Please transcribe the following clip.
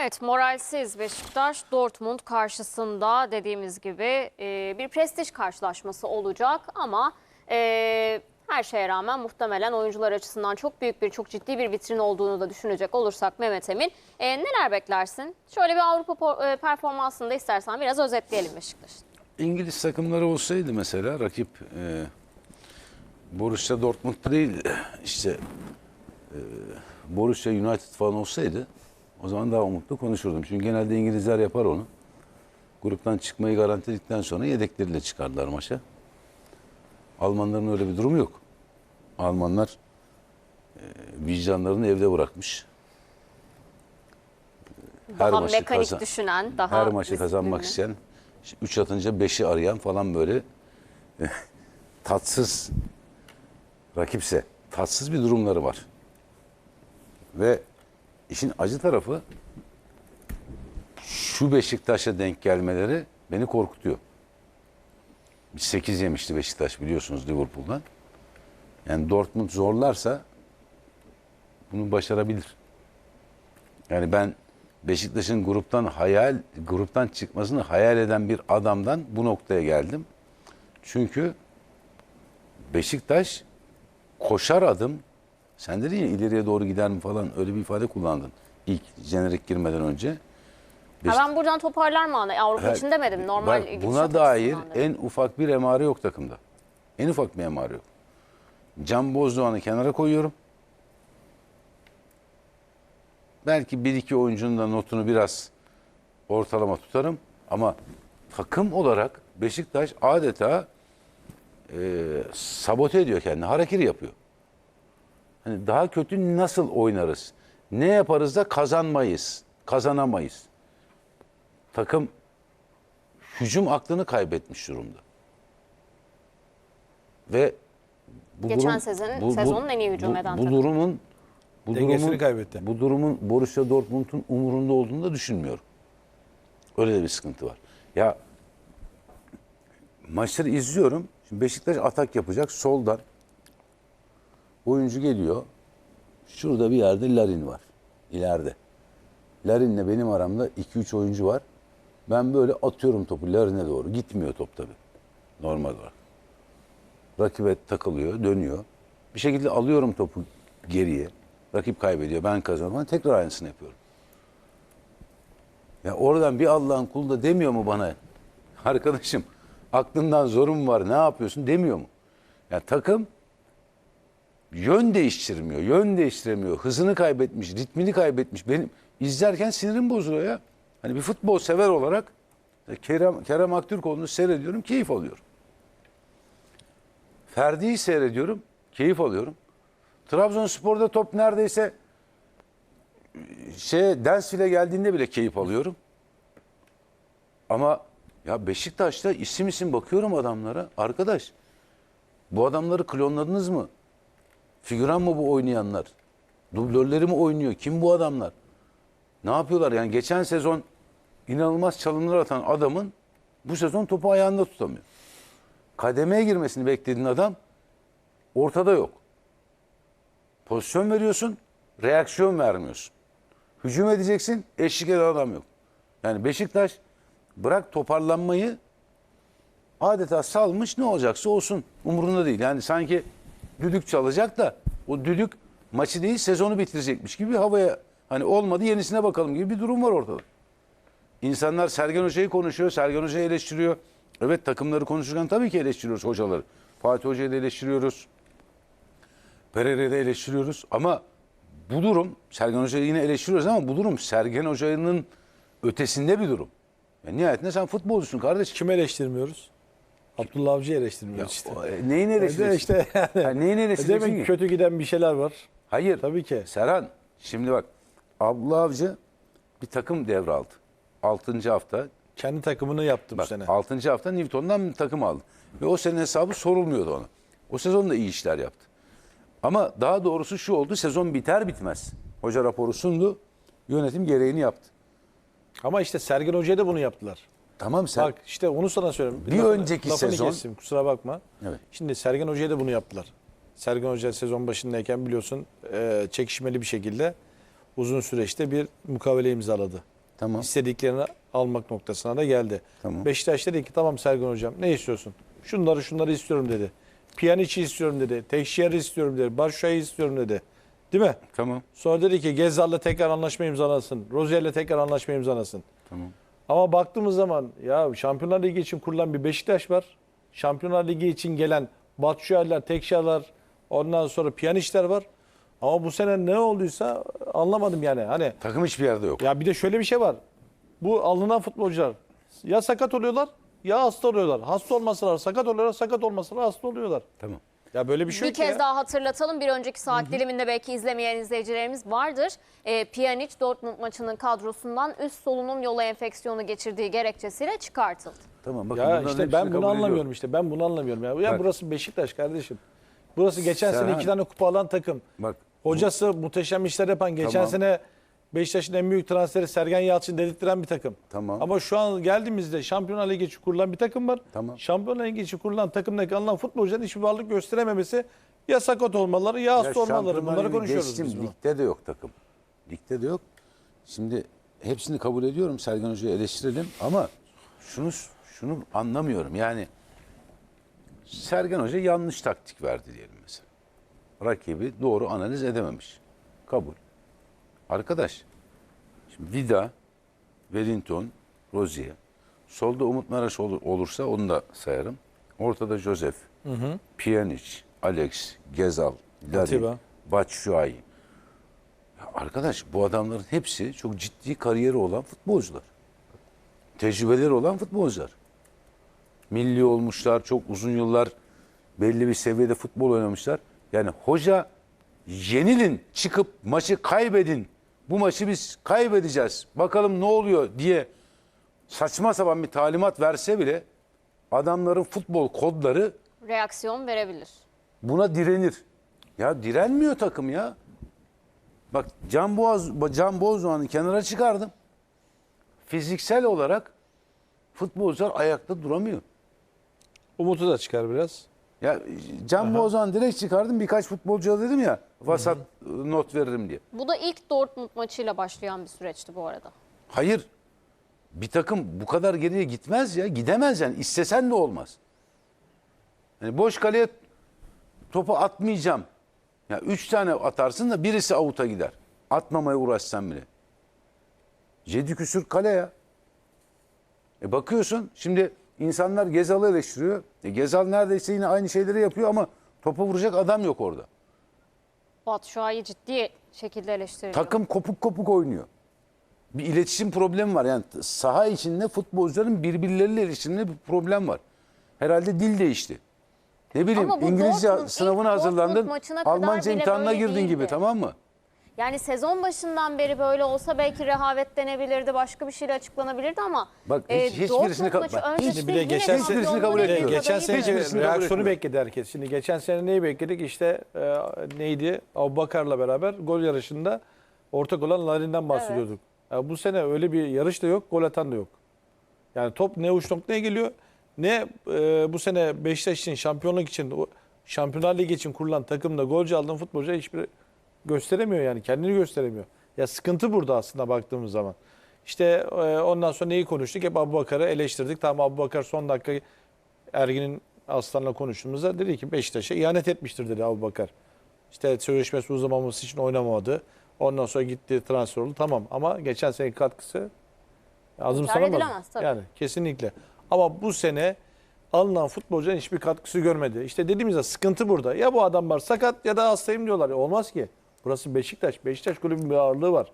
Evet moralsiz Beşiktaş Dortmund karşısında dediğimiz gibi e, bir prestij karşılaşması olacak ama e, her şeye rağmen muhtemelen oyuncular açısından çok büyük bir çok ciddi bir vitrin olduğunu da düşünecek olursak Mehmet Emin e, neler beklersin? Şöyle bir Avrupa e, performansını da istersen biraz özetleyelim Beşiktaş'ın. İngiliz takımları olsaydı mesela rakip e, Borussia Dortmund değil işte e, Borussia United falan olsaydı o zaman daha umutlu konuşurdum. Çünkü genelde İngilizler yapar onu. Gruptan çıkmayı garantiledikten sonra yedekleriyle çıkardılar maça. Almanların öyle bir durumu yok. Almanlar e, vicdanlarını evde bırakmış. Her Daha maçı mekanik kazan- düşünen, daha her maçı kazanmak isteyen, 3 atınca 5'i arayan falan böyle tatsız rakipse tatsız bir durumları var. Ve işin acı tarafı şu Beşiktaş'a denk gelmeleri beni korkutuyor. 8 yemişti Beşiktaş biliyorsunuz Liverpool'dan. Yani Dortmund zorlarsa bunu başarabilir. Yani ben Beşiktaş'ın gruptan hayal gruptan çıkmasını hayal eden bir adamdan bu noktaya geldim. Çünkü Beşiktaş koşar adım sen dedin ya ileriye doğru gider mi falan öyle bir ifade kullandın ilk jenerik girmeden önce. Ha, ben buradan toparlar mı ana? Avrupa için demedim. Normal Bak, buna dair en ufak bir emare yok takımda. En ufak bir emare yok. Can Bozdoğan'ı kenara koyuyorum. Belki bir iki oyuncunun da notunu biraz ortalama tutarım. Ama takım olarak Beşiktaş adeta e, sabote ediyor kendini. Harekiri yapıyor. Hani daha kötü nasıl oynarız? Ne yaparız da kazanmayız. Kazanamayız. Takım hücum aklını kaybetmiş durumda. Ve bu Geçen sezon- sezonun en iyi hücum bu, eden bu takımı. durumun bu Dengesini durumun kaybetti. Bu durumun Borussia Dortmund'un umurunda olduğunu da düşünmüyorum. Öyle de bir sıkıntı var. Ya maçları izliyorum. Şimdi Beşiktaş atak yapacak soldan. Oyuncu geliyor. Şurada bir yerde Larin var. İleride. Larin'le benim aramda 2-3 oyuncu var. Ben böyle atıyorum topu Larin'e doğru. Gitmiyor top tabii. Normal olarak. Rakibe takılıyor, dönüyor. Bir şekilde alıyorum topu geriye. Rakip kaybediyor, ben kazanıyorum. Tekrar aynısını yapıyorum. Ya oradan bir Allah'ın kulu da demiyor mu bana? Arkadaşım aklından zorun var ne yapıyorsun demiyor mu? Ya takım yön değiştirmiyor, yön değiştiremiyor. Hızını kaybetmiş, ritmini kaybetmiş. Benim izlerken sinirim bozuluyor ya. Hani bir futbol sever olarak e, Kerem, Kerem Aktürkoğlu'nu seyrediyorum, keyif alıyorum. Ferdi'yi seyrediyorum, keyif alıyorum. Trabzonspor'da top neredeyse şey Densville'e geldiğinde bile keyif alıyorum. Ama ya Beşiktaş'ta isim isim bakıyorum adamlara. Arkadaş bu adamları klonladınız mı? Figüran mı bu oynayanlar? Dublörleri mi oynuyor? Kim bu adamlar? Ne yapıyorlar? Yani geçen sezon inanılmaz çalımlar atan adamın bu sezon topu ayağında tutamıyor. Kademeye girmesini beklediğin adam ortada yok. Pozisyon veriyorsun, reaksiyon vermiyorsun. Hücum edeceksin, eşlik eden adam yok. Yani Beşiktaş bırak toparlanmayı adeta salmış ne olacaksa olsun. Umurunda değil. Yani sanki düdük çalacak da o düdük maçı değil sezonu bitirecekmiş gibi havaya hani olmadı yenisine bakalım gibi bir durum var ortada. İnsanlar Sergen Hoca'yı konuşuyor, Sergen Hoca'yı eleştiriyor. Evet takımları konuşurken tabii ki eleştiriyoruz hocaları. Fatih Hoca'yı da eleştiriyoruz. Pereira'yı da eleştiriyoruz ama bu durum Sergen Hoca'yı yine eleştiriyoruz ama bu durum Sergen Hoca'nın ötesinde bir durum. Yani nihayetinde sen futbolcusun kardeşim. Kim eleştirmiyoruz? Abdullah Avcı'yı eleştirmiyoruz işte. E, neyin E eleştiriyorsun? işte yani. Ha, neyin eleştiriyorsun Demek ki? ki kötü giden bir şeyler var. Hayır. Tabii ki. Serhan şimdi bak Abdullah Avcı bir takım devraldı. 6. hafta Kendi takımını yaptı bu Bak sene. 6. hafta Newton'dan bir takım aldı. Ve o senin hesabı sorulmuyordu ona. O sezon da iyi işler yaptı. Ama daha doğrusu şu oldu. Sezon biter bitmez. Hoca raporu sundu. Yönetim gereğini yaptı. Ama işte Sergen Hoca'ya da bunu yaptılar. Tamam sen Bak işte onu sana söylüyorum. Bir önceki lafını sezon- kestim kusura bakma. Evet. Şimdi Sergen Hoca'ya da bunu yaptılar. Sergen Hoca sezon başındayken biliyorsun e, çekişmeli bir şekilde uzun süreçte bir mukavele imzaladı. Tamam. İstediklerini almak noktasına da geldi. Tamam. Beşiktaş dedi ki tamam Sergen Hocam ne istiyorsun? Şunları şunları istiyorum dedi. Piyaniçi istiyorum dedi. Tekşehir'i istiyorum dedi. Barşa'yı istiyorum dedi. Değil mi? Tamam. Sonra dedi ki Gezzal'la tekrar anlaşma imzalasın. Rozier'le tekrar anlaşma imzalasın. Tamam. Ama baktığımız zaman ya Şampiyonlar Ligi için kurulan bir Beşiktaş var. Şampiyonlar Ligi için gelen Batshuayi'ler, Tekşehir'ler, ondan sonra Piyaniçler var. Ama bu sene ne olduysa anlamadım yani. Hani Takım hiçbir yerde yok. ya bir de şöyle bir şey var. Bu alınan futbolcular ya sakat oluyorlar ya hasta oluyorlar. Hasta olmasalar sakat oluyorlar, sakat olmasalar hasta oluyorlar. Tamam. Ya böyle bir şey Bir kez ya. daha hatırlatalım. Bir önceki saat diliminde belki izlemeyen izleyicilerimiz vardır. E, Pjanic Dortmund maçının kadrosundan üst solunum yolu enfeksiyonu geçirdiği gerekçesiyle çıkartıldı. Tamam. Bakın Ya işte ben bunu ediyorum. anlamıyorum işte. Ben bunu anlamıyorum ya. Ya Bak. burası Beşiktaş kardeşim. Burası geçen sene Serhan. iki tane kupa alan takım. Bak. Hocası muhteşem işler yapan. Geçen Tamam. sene Beşiktaş'ın en büyük transferi Sergen Yalçın dedirttiren bir takım. Tamam. Ama şu an geldiğimizde Şampiyonlar Ligi için kurulan bir takım var. Tamam. Şampiyonlar Ligi için kurulan takımdaki alınan futbolcuların hiçbir varlık gösterememesi ya sakat olmaları ya hasta olmaları. Şampiyonlar Bunları Ligi konuşuyoruz geçtim, biz bunu. Ligde de yok takım. Ligde de yok. Şimdi hepsini kabul ediyorum. Sergen Hoca'yı eleştirelim ama şunu şunu anlamıyorum. Yani Sergen Hoca yanlış taktik verdi diyelim mesela. Rakibi doğru analiz edememiş. Kabul. Arkadaş, şimdi Vida, Wellington, Rozier. Solda Umut Meraş olur- olursa onu da sayarım. Ortada Josef, Pjanic, Alex, Gezal, Atiba. Batshuayi. Arkadaş bu adamların hepsi çok ciddi kariyeri olan futbolcular. Tecrübeleri olan futbolcular. Milli olmuşlar, çok uzun yıllar belli bir seviyede futbol oynamışlar. Yani hoca yenilin, çıkıp maçı kaybedin. Bu maçı biz kaybedeceğiz. Bakalım ne oluyor diye saçma sapan bir talimat verse bile adamların futbol kodları Reaksiyon verebilir. buna direnir. Ya direnmiyor takım ya. Bak Can Boğaz Can Bozdoğan'ı kenara çıkardım. Fiziksel olarak futbolcular ayakta duramıyor. Umut'u da çıkar biraz. Ya Can Bozdoğan direkt çıkardım birkaç futbolcuya dedim ya vasat not veririm diye. Bu da ilk Dortmund maçıyla başlayan bir süreçti bu arada. Hayır. Bir takım bu kadar geriye gitmez ya. Gidemez yani. İstesen de olmaz. Yani boş kaleye topu atmayacağım. Ya üç tane atarsın da birisi avuta gider. Atmamaya uğraşsan bile. Yedi küsür kale ya. E bakıyorsun şimdi insanlar Gezal'ı eleştiriyor. E Gezal neredeyse yine aynı şeyleri yapıyor ama topa vuracak adam yok orada. Batshuayi ciddi şekilde eleştiriliyor. Takım kopuk kopuk oynuyor. Bir iletişim problemi var. Yani saha içinde futbolcuların birbirleriyle iletişiminde bir problem var. Herhalde dil değişti. Ne bileyim Ama bu İngilizce Dortmund, ilk sınavına Dortmund hazırlandın. maçına kadar Almanca bile imtihanına böyle girdin gibi değildi. tamam mı? Yani sezon başından beri böyle olsa belki rehavet denebilirdi, başka bir şeyle açıklanabilirdi ama Bak hiç- e, hiçbirisini Dortmund kabul- maçı bak, yine geçen şampiyonluğun hiçbirisini kabul etmiyorum. büyük geçen seneki Hiçbirisini kabul reaksiyonu etmiyorum. bekledi herkes. Şimdi geçen sene neyi bekledik? İşte e, neydi? Abubakar'la beraber gol yarışında ortak olan Larin'den bahsediyorduk. Ya bu sene öyle bir yarış da yok, gol atan da yok. Yani top ne uç noktaya geliyor ne e, bu sene Beşiktaş için şampiyonluk için o Şampiyonlar Ligi için kurulan takımda golcü aldığın futbolcu hiçbir gösteremiyor yani kendini gösteremiyor. Ya sıkıntı burada aslında baktığımız zaman. İşte e, ondan sonra neyi konuştuk? Hep Abubakar'ı eleştirdik. Tamam Abubakar son dakika Ergin'in Aslan'la konuştuğumuzda dedi ki Beşiktaş'a ihanet etmiştir dedi Abubakar. İşte sözleşmesi uzamaması için oynamadı. Ondan sonra gitti transfer oldu. Tamam ama geçen seneki katkısı tabii. Yani kesinlikle. Ama bu sene alınan futbolcuların hiçbir katkısı görmedi. İşte dediğimizde sıkıntı burada. Ya bu adam var sakat ya da hastayım diyorlar. E olmaz ki. Burası Beşiktaş. Beşiktaş kulübünün bir ağırlığı var.